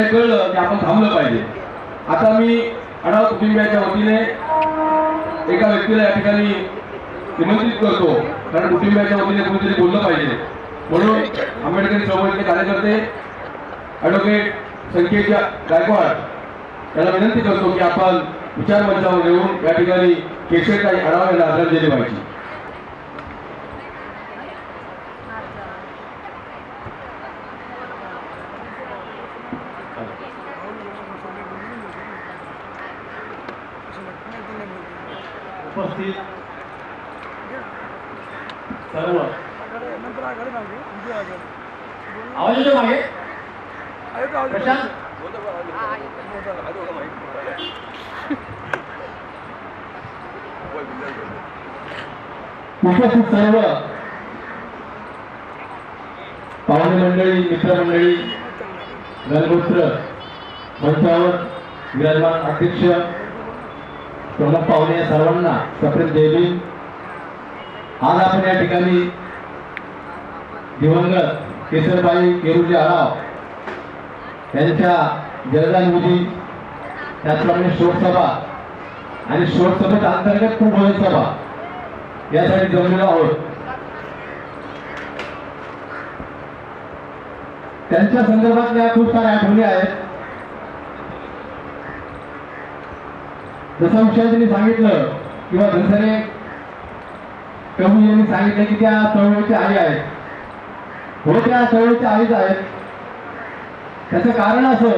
कळलं की आपण थांबलं पाहिजे. आता मी अडाव कुटुंबियाच्या वतीने एका व्यक्तीला या ठिकाणी निमंत्रित करतो. कारण कुटुंबियाच्या वतीने कुणीतरी बोललं पाहिजे. म्हणून आंबेडकरी चळवळीचे कार्यकर्ते ॲडव्होकेट संकेत गायकवाड त्याला विनंती करतो की आपण विचार मंचावर येऊन या ठिकाणी केशवताई आढावा यांना आदरांजली व्हायची उपस्थित सर्व आवाज येतो मागे? प्रशांत? उपस्थित सर्व पाहुणे मंडळी मित्रमंडळी गणगोत्र मंचावर विराजमान अध्यक्ष प्रमुख पाहुणे या सर्वांना सप्रेम जयभीम. आज आपण या ठिकाणी दिवंगत केसरबाई केरुजी आराव यांच्या जलदानविधी त्याचप्रमाणे शोकसभा आणि शोकसभेच्या अंतर्गत प्रबोधन सभा यासाठी जमलेलो आहोत. त्यांच्या संदर्भातल्या खूप साऱ्या आठवणी आहेत. जसं विषय त्यांनी सांगितलं किंवा जसं कवी यांनी सांगितलं की त्या चळवळीच्या आई आहेत. हो त्या चळवळीच्या आईच आहेत. त्याचं कारण असं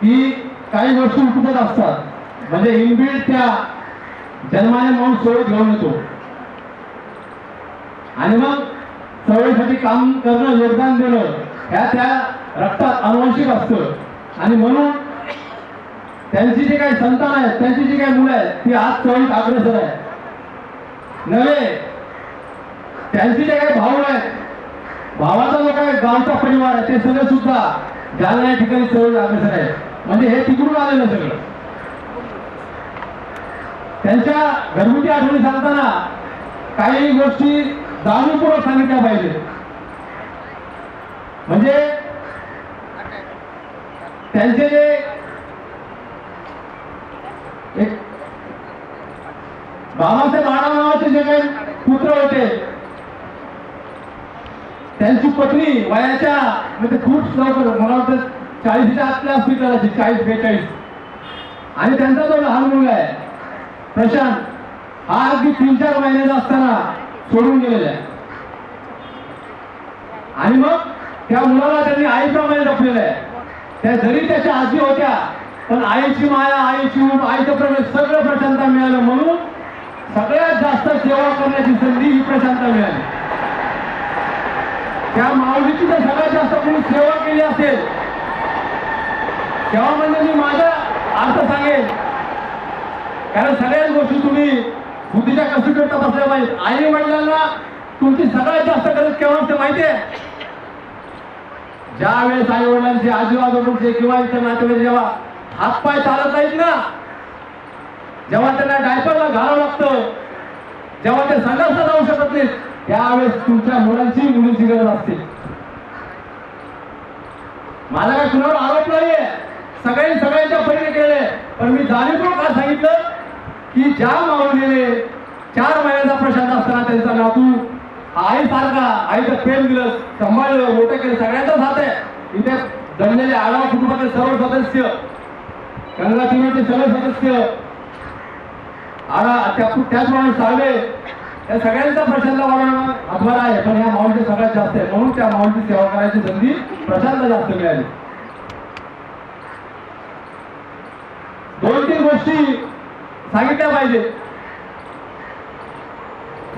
की काही गोष्टी उठत असतात. म्हणजे इनबिल्ड त्या जन्माने माणूस चळवळीत घेऊन येतो. आणि मग चळवळीसाठी काम करणं योगदान देणं ह्या त्या रक्तात अनुवंशिक असतं. आणि म्हणून त्यांची जी काही संतान आहेत त्यांची जी काही मुलं आहेत ती आज चळवळीत अग्रसर आहे नव्हे त्यांचे जे काही भाऊ आहेत भावाचा जो काही गावचा परिवार आहे ते सगळे सुद्धा जालना या ठिकाणी सगळं अग्रेसर आहे म्हणजे हे तिकडून आलेलं सगळं. त्यांच्या घरगुती आठवणी सांगताना काही गोष्टी जाणीवपूर्वक सांगितल्या पाहिजे. म्हणजे त्यांचे जे एक बाबासाहेब आडा नावाचे जे काही पुत्र होते त्यांची पत्नी वयाच्या म्हणजे खूप लवकर मला वाटतं चाळीसच्या आतल्या असतील कदाचित चाळीस बेचाळीस. आणि त्यांचा जो लहान मुलगा आहे प्रशांत हा अगदी तीन चार महिन्याचा असताना सोडून गेलेला आहे. आणि मग त्या मुलाला त्यांनी आईप्रमाणे जपलेलं आहे. त्या जरी त्याच्या आजी होत्या पण आईची माया आईची ऊब आईचं प्रेम सगळं प्रशांता मिळालं म्हणून सगळ्यात जास्त सेवा करण्याची संधी ही प्रशांता मिळाली. त्या माऊलीची जर सगळ्यात जास्त कोणी सेवा केली असेल तेव्हा म्हणजे मी माझा अर्थ सांगेल कारण सगळ्याच गोष्टी तुम्ही बुद्धीच्या कशी करतात असल्या पाहिजे आई वडिलांना तुमची सगळ्यात जास्त गरज केव्हा असते माहिती आहे? ज्या वेळेस आई वडिलांचे आजूबाजूचे किंवा इतर नातेवाईक जेव्हा हातपाय चालत नाहीत ना जेव्हा त्यांना डायपरला घालावं लागतं जेव्हा ते संघर्ष जाऊ शकत नाहीत त्यावेळेस तुमच्या मुलांची मुलींची गरज असते. माझा काय कुणावर आरोप नाहीये. सगळ्यांनी सगळ्यांच्या परीने केले पण मी जाणीवपूर्वक का सांगितलं की ज्या माऊलीने चार महिन्याचा प्रशांत असताना त्यांचा नातू आई सारखा आईचं प्रेम दिलं सांभाळलं मोठं केलं सगळ्यांचा साथ आहे. इथे जमलेले आढावा कुटुंबातले सर्व सदस्य गंगा टीव्हीचे सर्व सदस्य आडा त्या त्याचप्रमाणे सावे या सगळ्यांचा प्रशांतला वाढवणं हातभार आहे. पण या माऊलीचे सगळ्यात जास्त आहे. म्हणून त्या माऊलीची सेवा करायची संधी प्रशांतला जास्त मिळाली. दोन तीन गोष्टी सांगितल्या पाहिजे.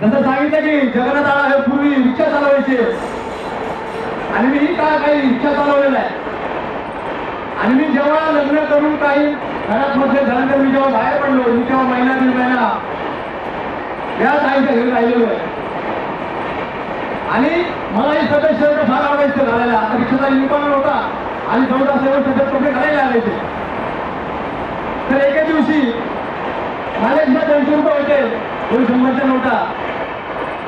जसं सांगितलं की जगन्नाथ आला हे पूर्वी रिक्षा चालवायचे. आणि मी ही काय काही रिक्षा चालवलेला आहे आणि मी जेव्हा लग्न करून काही घरात मध्ये झाल्यानंतर मी जेव्हा बाहेर पडलो मी तेव्हा महिना दीड महिना या आईच्या घरी राहिलेलो आहे आणि मला हे सगळे शर्ट फार आवडायचं घालायला आता रिक्षाचा युनिफॉर्म होता आणि चौदा सेवन सगळे कपडे घालायला लागायचे. तर एका दिवशी माझ्या दोनशे रुपये होते. दोन शंभरच्या नोटा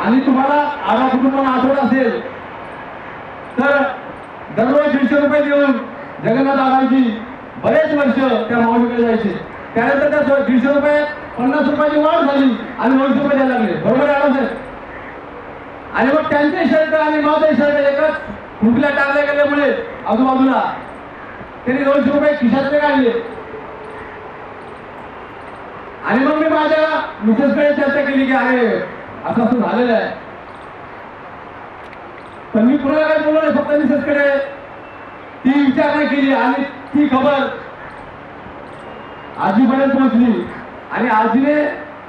आणि तुम्हाला आडा कुटुंबाला आठवत असेल. तर दररोज दीडशे रुपये देऊन जगन्नाथ दादांची बरेच वर्ष त्या माऊलीकडे जायचे. त्यानंतर त्या दीडशे रुपये पन्नास रुपयाची वाढ झाली. आणि दोनशे रुपये द्यायला लागले. बरोबर आला साहेब? आणि मग त्यांचे शर्ट आणि माझे शर्ट एकच कुठल्या टाकल्या गेल्यामुळे आजूबाजूला त्यांनी दोनशे रुपये खिशातले काढले. आणि मग मी माझ्या मिसेसकडे चर्चा केली की अरे असं असं झालेलं आहे. पण मी कुणाला काय बोललो नाही फक्त मिसेसकडे ती विचारणा केली आणि ती खबर आजीपर्यंत पोहोचली. आणि आजीने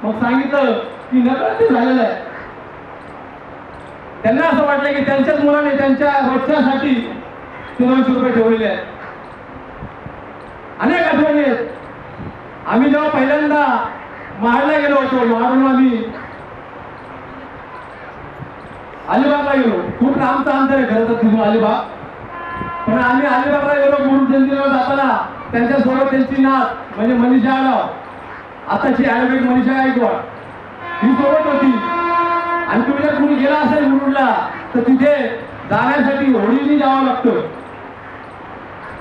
मग सांगितलं की नकळत ते झालेलं आहे. त्यांना असं वाटलं की त्यांच्याच मुलाने त्यांच्या रोजच्यासाठी दोनशे रुपये ठेवलेले आहेत. अनेक आठवणी आहेत. आम्ही जेव्हा पहिल्यांदा महाडला गेलो होतो महाडून आम्ही अलिबागला गेलो. खूप लांबचं अंतर आहे खरं तर तिथून अलिबाग. पण आम्ही अलिबागला गेलो गुरु जयंतीला जाताना त्यांच्यासोबत त्यांची नात म्हणजे मनीषा आडाव. आताची आयुर्वेद मनीषा गायकवाड ही सोबत होती. आणि तुम्ही जर कुणी गेला असेल मुरुडला तर तिथे जाण्यासाठी होडीने जावं लागतं.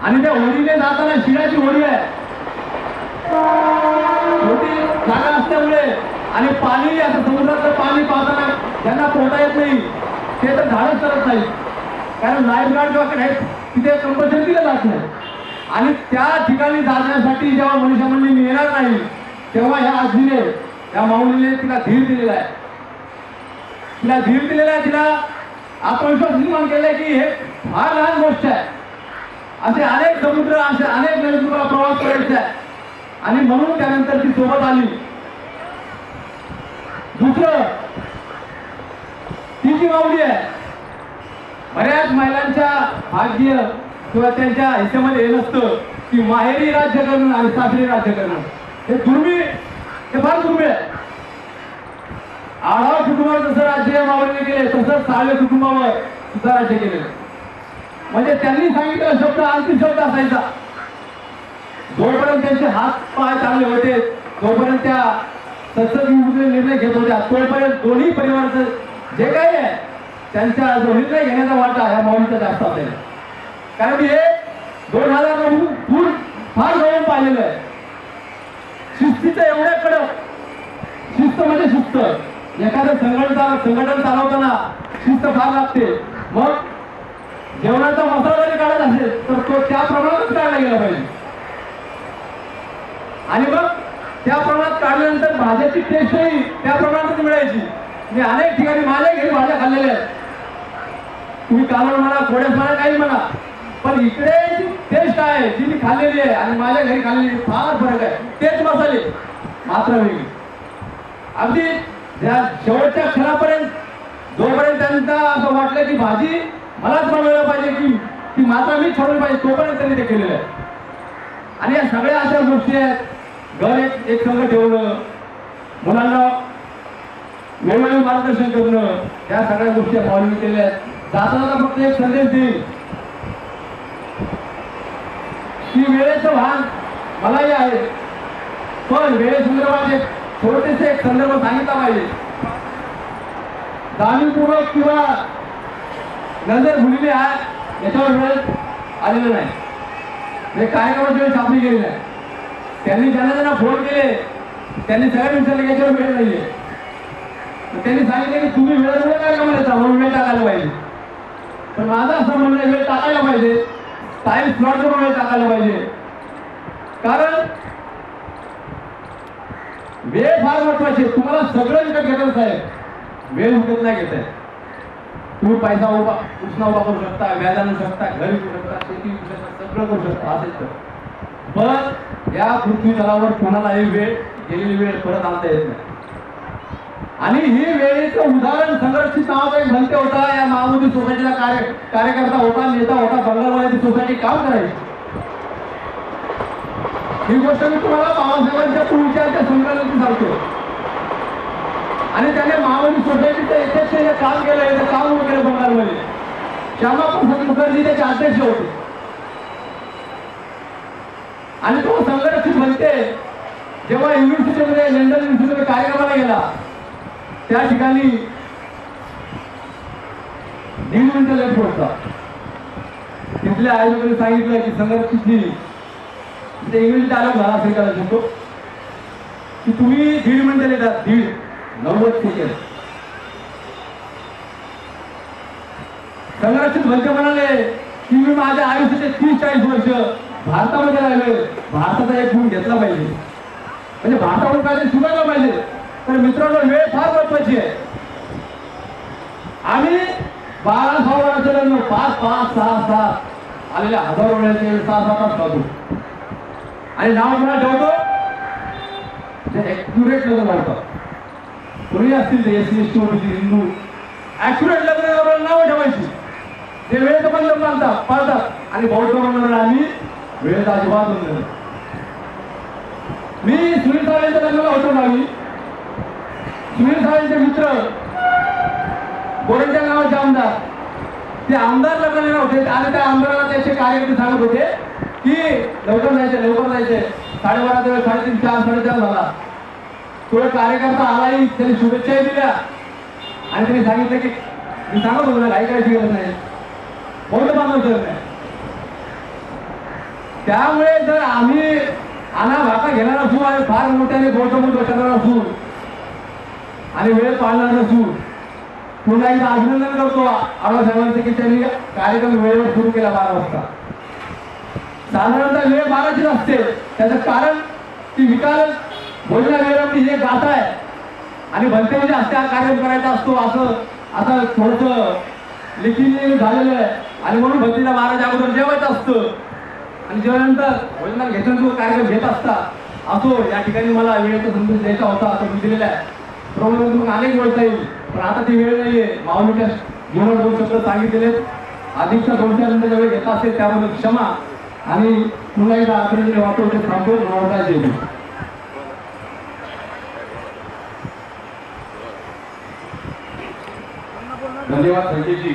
आणि त्या होडीने जाताना शिडाची होडी आहे. छोटी जागा असल्यामुळे आणि पाणी असं समुद्रातलं पाणी पाहताना त्यांना पोहता येत नाही ते तर झाडच करत नाही कारण लाईफ गार्ड जेव्हा आहेत तिथे कंपल्सरी दिलं जात नाही आणि त्या ठिकाणी जाण्यासाठी जेव्हा मनुष्य मंडळी येणार नाही तेव्हा ह्या आजीने या माऊलीने तिला धीर दिलेला आहे. तिला धीर दिलेला आहे तिला आत्मविश्वास निर्माण केलाय की हे फार लहान गोष्ट आहे. असे अनेक समुद्र असे अनेक नदी तुम्हाला प्रवास करायचा आहे. आणि म्हणून त्यानंतर ती सोबत आली. दुसरं ती जी माऊली आहे बऱ्याच महिलांच्या भाग्य किंवा त्यांच्या ह्याच्यामध्ये हे नसतं की माहेरी राज्य करणं आणि सासरी राज्य करणं. हे दुर्मिळ हे फार दुर्मिळ आहे. आढावा कुटुंबावर जसं राज्य मावळले गेले तसं सहाव्या कुटुंबावर सुद्धा राज्य केलेलं म्हणजे त्यांनी सांगितलेला शब्द अंतिम शब्द असायचा. जोपर्यंत त्यांचे हात पाय चांगले होते तोपर्यंत त्या सत्संगी निर्णय घेत होत्या. तोपर्यंत दोन्ही परिवाराचं जे काही आहे त्यांचा जो निर्णय घेण्याचा वाटा ह्या माऊलीचा जास्त असेल कारण मी हे दोन हजार नऊ दूर फार जवळून पाहिलेलं आहे. शिस्तीचं एवढ्या कडक. शिस्त म्हणजे शिस्त. एखादं संघटन संघटन चालवताना शिस्त फार लागते. मग जेवणाचा मसाला जरी काढत असेल तर तो त्या प्रमाणातच काढला गेला पाहिजे. आणि मग त्या प्रमाणात काढल्यानंतर भाज्याची टेस्टही त्या प्रमाणातच मिळायची. मी अनेक ठिकाणी माझ्या घरी भाज्या खाल्लेल्या आहेत. तुम्ही कालवण म्हणा कोड्यास म्हणा काही म्हणा. पण इकडे आहे. तिने खाल्लेली आहे. आणि माझ्या घरी खाल्लेली फार फरक आहे. तेच मसाले. मात्र वेगळी. अगदी त्या शेवटच्या क्षणापर्यंत जोपर्यंत त्यांना असं वाटलं की भाजी मलाच बनवायला पाहिजे की ती मात्र मीच ठरवली पाहिजे तोपर्यंत त्यांनी ते केलेलं आहे. आणि या सगळ्या अशा गोष्टी आहेत. घर एक एक संघ ठेवणं मुलांना वेगवेगळे मार्गदर्शन करणं या सगळ्या गोष्टी माऊलीने केल्या आहेत. जाताना फक्त एक संदेश देईल की वेळेचं भान मलाही आहे. पण वेळेसंदर्भात एक छोटेसे एक संदर्भ सांगितला पाहिजे. जाणीवपूर्वक किंवा नजर भुलीने आहे याच्यावर वेळ आलेलं नाही. म्हणजे हे कार्यक्रमाची वेळ छापली गेली नाही. त्यांनी ज्यांना ज्यांना फोन केले त्यांनी सगळ्या विचारले याच्यावर वेळ नाहीये. त्यांनी सांगितलं की तुम्ही वेळ काय का म्हणायचा म्हणून वेळ टाकायला पाहिजे. पण माझं असं म्हणणं वेळ टाकायला पाहिजे. टाईम स्लॉट टाकायला पाहिजे. कारण वेळ फार महत्वाची तुम्हाला सगळं विकत घेतात साहेब. वेळ विकत नाही घेत आहे. तुम्ही पैसा उभा उसना उभा करू शकता व्याज आणू शकता घर विकू शकता शेती विकू शकता सगळं करू शकता असेल तर. पण या पृथ्वी तलावर कोणालाही वेळ गेलेली वेळ परत आणता येत नाही. आणि ही वेळेचं उदाहरण संघर्षित नावाचा एक भंते होता या महामोदी सोसायटीला कार्य कार्यकर्ता होता नेता होता बंगालवाडी सोसायटी काम करायची. ही गोष्ट मी तुम्हाला बाबासाहेबांच्या पूर्वीच्या संग्रहालयाची सांगतो. आणि त्याने महामनी सोसायटीचं यशस्वी जे काम केलं याचं काम वगैरे बंगालमध्ये. श्यामाप्रसाद मुखर्जी त्याचे अध्यक्ष होते. आणि तो संघर्ष म्हणते जेव्हा युनिव्हर्सिटीमध्ये लंडन युनिव्हर्सिटीमध्ये कार्यक्रमाला गेला त्या ठिकाणी दीड मिनिटं लेट होता तिथल्या आयोजकांनी सांगितलं की संघर्ष तिथली तिथे इंग्लिश डायलॉग झाला असेल का शकतो की तुम्ही दीड मिनिटं देतात दीड नव्वद सेकंड संघर्षित भलते म्हणाले की मी माझ्या आयुष्याचे तीस चाळीस वर्ष भारतामध्ये राहिले भारताचा एक गुण घेतला पाहिजे. म्हणजे भारतावर काहीतरी शिकायला पाहिजे. तर मित्रांनो वेळ फार महत्वाची आहे. आम्ही बारा सहा वर्षाचे लग्न पाच पाच सहा सहा आलेल्या हजारो वेळाचे सहा सहा तास खातो आणि नाव मला ठेवतो ते ऍक्युरेट लग्न लावतात कोणी असतील ते S C S T OBC Hindu accurate लग्न नाव नावं ठेवायची. ते वेळेचं लग्न पाळतात पाळतात. आणि बौद्ध म्हणून आम्ही वेळेचा अजिबात मी सुनील साळेंच्या लग्नाला होतो गावी सुनील साळेंचे मित्र गोरेंच्या गावाचे आमदार. ते आमदार लग्न होते आणि त्या आमदाराला त्याचे कार्यकर्ते सांगत होते की लवकर जायचे लवकर जायचे. साडेबाराचा वेळ साडेतीन चार साडेचार झाला. तुला कार्यकर्ता आलाही त्याने शुभेच्छाही दिल्या. आणि त्यांनी सांगितलं की मी सांगत होतो ना काही करायची गरज नाही. बौद्ध सांगत नाही त्यामुळे जर आम्ही अना भाका घेणार असू आणि फार मोठ्याने बौद्ध बुद्ध करणार असू आणि वेळ पाळणार नसून पुन्हा एकदा अभिनंदन करतो आढाव साहेबांचं की त्यांनी कार्यक्रम वेळेवर सुरू केला बारा वाजता. साधारणतः वेळ बाराचीच असते. त्याचं कारण ती विकास भोजना वेळेवरती हे गात आहे. आणि भलते म्हणजे असते हा कार्यक्रम करायचा असतो असं आता थोडंसं लिखित झालेलं आहे. आणि म्हणून भक्तीला महाराज अगोदर जेवायचं असतं. आणि जेवल्यानंतर भोजनाला घेतल्यानंतर कार्यक्रम घेत असता. असो या ठिकाणी मला वेळेचा संदेश द्यायचा होता असं मी दिलेला आहे. प्रॉब्लेम मग अनेक बोलता येईल. पण आता ती वेळ नाहीये. माऊलीच्या जीवनात दोन शब्द सांगितलेले अधिकच्या दोन चार मिनिटं वेळ घेतला असेल त्याबद्दल क्षमा आणि पुन्हा एकदा आदरणीय वाटतो ते थांबतो नमस्कार येईल धन्यवाद संजयजी.